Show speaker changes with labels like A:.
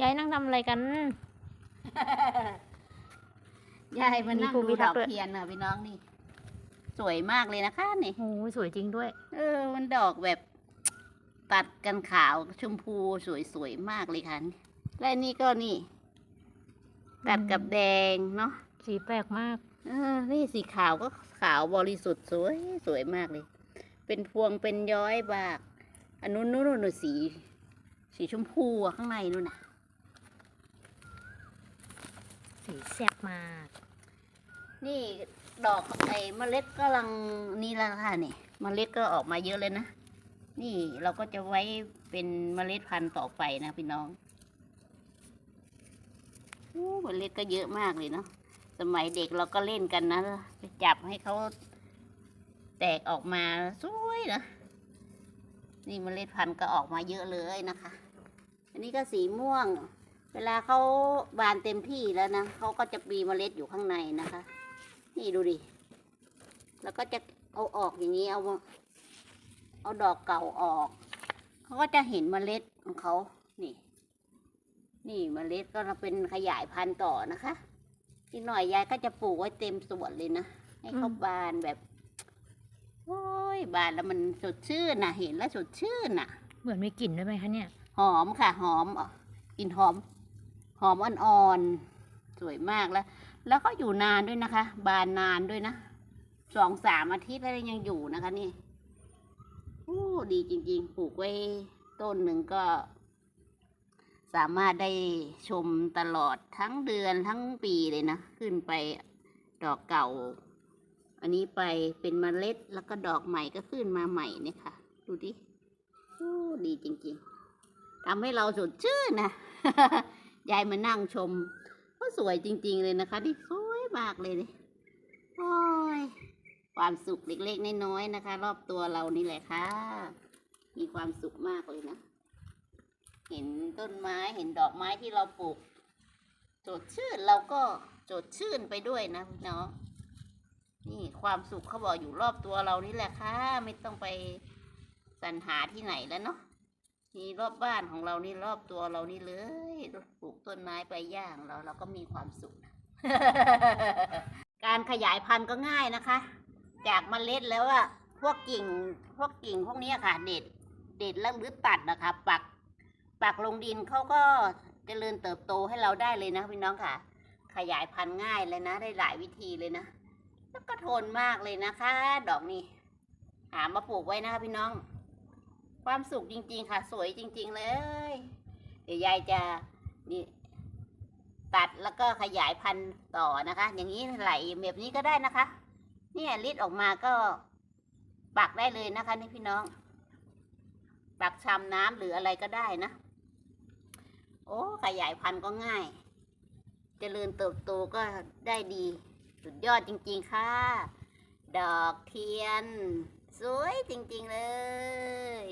A: ยายนั่งทำอะไรกัน
B: ยายมานั่ง
A: มีภูมิ
B: ดู
A: ทั
B: ด
A: ศ
B: อ
A: น์
B: ก
A: ด้วย
B: เทียนน่ะพี่น้องนี่ สวยมากเลยนะคะนี่
A: โอ้ยสวยจริงด้วย
B: เออ มันดอกแบบ ตัดกันขาวชมพูสวยๆมากเลยค่ะและนี่ก็นี่ ตัดกับแดงเนาะ
A: สีแปลกมาก
B: เออ นี่สีขาวก็ขาวบริสุทธิ์สวยสวยมากเลย เป็นพวงเป็นย้อยบากอันนู้นนู้นนู้นสี สีชมพูอะข้างในนู่นน่ะ
A: สีแซ่บมาก
B: นี่ดอกไอ้เมล็ดกำลังนี่แล้วค่ะนี่เมล็ดก็ออกมาเยอะเลยนะ นี่เราก็จะไว้เป็นเมล็ดพันธุ์ต่อไปนะพี่น้องโอ้เมล็ดก็เยอะมากเลยเนาะสมัยเด็กเราก็เล่นกันนะไปจับให้เขาแตกออกมาสวยนะนี่เมล็ดพันธุ์ก็ออกมาเยอะเลยนะคะ อันนี้ก็สีม่วง เวลาเขาบานเต็มที่แล้วนะเขาก็จะมีเมล็ดอยู่ข้างในนะคะ นี่ดูดิ แล้วก็จะเอาออกอย่างนี้เอามาเอาดอกเก่าออก เขาก็จะเห็นเมล็ดของเขา นี่ นี่เมล็ดก็เป็นขยายพันธุ์ต่อนะคะอีกหน่อยยายก็จะปลูกไว้เต็มสวนเลยนะ ให้เขา
A: อืม
B: บานแบบโอ้ยบานแล้วมันสดชื่นนะเห็นแล้วสดชื่นน่ะ
A: เหมือนมีกลิ่นด้วยไหมคะเนี่ย
B: หอมค่ะ หอมกลิ่นหอม หอมอ่อนๆสวยมากแล้ว แล้วก็อยู่นานด้วยนะคะ บานนานด้วยนะสองสามอาทิตย์แล้วยังอยู่นะคะนี่โอ้ดีจริง ๆ ปลูกไว้ต้นหนึ่งก็ สามารถได้ชมตลอดทั้งเดือนทั้งปีเลยนะ ขึ้นไปดอกเก่า อันนี้ไปเป็นเมล็ดแล้วก็ดอกใหม่ก็ขึ้นมาใหม่เนี่ยค่ะ ดูดิโอ้ดีจริง ๆทำให้เราสดชื่นนะ ยายมานั่งชม ก็สวยจริง ๆ เลยนะคะที่สวยมากเลยนี่โอ้ยความสุขเล็กๆน้อยๆนะคะ รอบตัวเรานี่แหละค่ะ มีความสุขมากเลยนะ เห็นต้นไม้เห็นดอกไม้ที่เราปลูกสดชื่นเราก็สดชื่นไปด้วยนะพี่น้องนี่ความสุขเขาบอกอยู่รอบตัวเรานี่แหละค่ะ ไม่ต้องไปสรรหาที่ไหนแล้วเนาะ นี่รอบบ้านของเรานี่รอบตัวเรานี่เลยปลูกต้นไม้ไปย่างเราเราก็มีความสุขนะการขยายพันธุ์ก็ง่ายนะคะ จากเมล็ดแล้วอะพวกกิ่งพวกกิ่งพวกนี้ค่ะ เด็ด เด็ดแล้วหรือตัดนะคะ ปัก ปักลงดินเขาก็จเจริญเติบโตให้เราได้เลยนะพี่น้องค่ะ ขยายพันธุ์ง่ายเลยนะ ได้หลายวิธีเลยนะ แล้วก็ทนมากเลยนะคะ ดอกนี้ หามาปลูกไว้นะคะพี่น้อง ความสุขจริง ๆ ค่ะ สวยจริง ๆ เลย เดี๋ยวยายจะนี่ตัดแล้วก็ขยายพันธุ์ต่อนะคะ อย่างนี้ไหลแบบนี้ก็ได้นะคะ เนี่ยลิดออกมาก็ปักได้เลยนะคะนี่พี่น้อง ปักชำน้ำหรืออะไรก็ได้นะ โอ้ขยายพันธุ์ก็ง่ายเจริญเติบโตก็ได้ดี สุดยอดจริง ๆ ค่ะ ดอกเทียน สวยจริงๆเลย